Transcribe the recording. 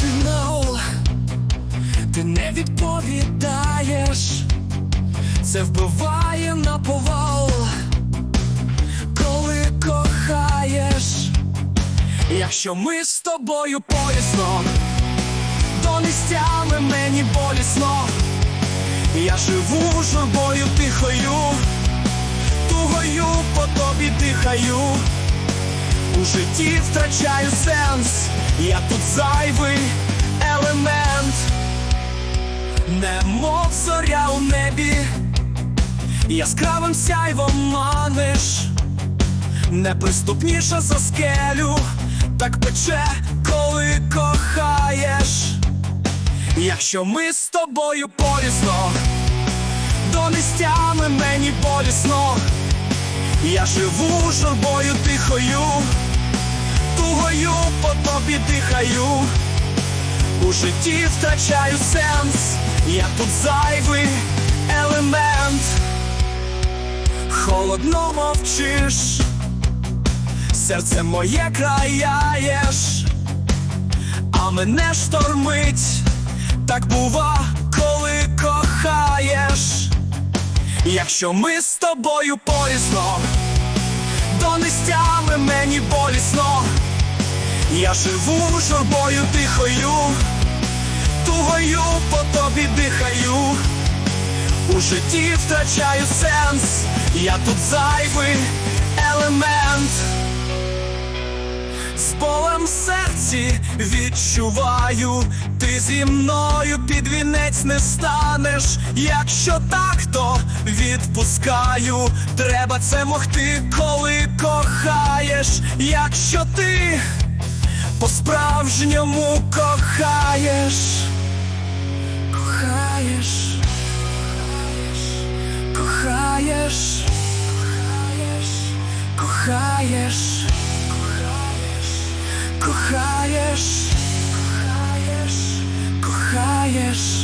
сигнал, ти не відповідаєш, це вбиває на повал, коли кохаєш, якщо ми з тобою порісно, то місцями мені болісно, я живу журбою тихою, тугою по тобі дихаю. Житті втрачаю сенс, я тут зайвий елемент, немов зоря у небі, яскравим сяйвом маниш, неприступніша за скелю, так пече, коли кохаєш. Якщо ми з тобою порісно, до місцями мені болісно. Я живу журбою тихою, тобі дихаю, у житті втрачаю сенс, я тут зайвий елемент, холодно мовчиш, серце моє краяєш, а мене штормить, так бува, коли кохаєш. Якщо ми з тобою порісно, то нестями мені болісно, я живу журбою тихою, тугою по тобі дихаю, у житті втрачаю сенс, я тут зайвий елемент. З болем в серці відчуваю, ти зі мною під вінець не станеш. Якщо так, то відпускаю. Треба це могти, коли кохаєш. Якщо ти po mu kochajesz. Kochajesz. Kochajesz. Kochajesz. Kochajesz. Kochajesz. Kochajesz.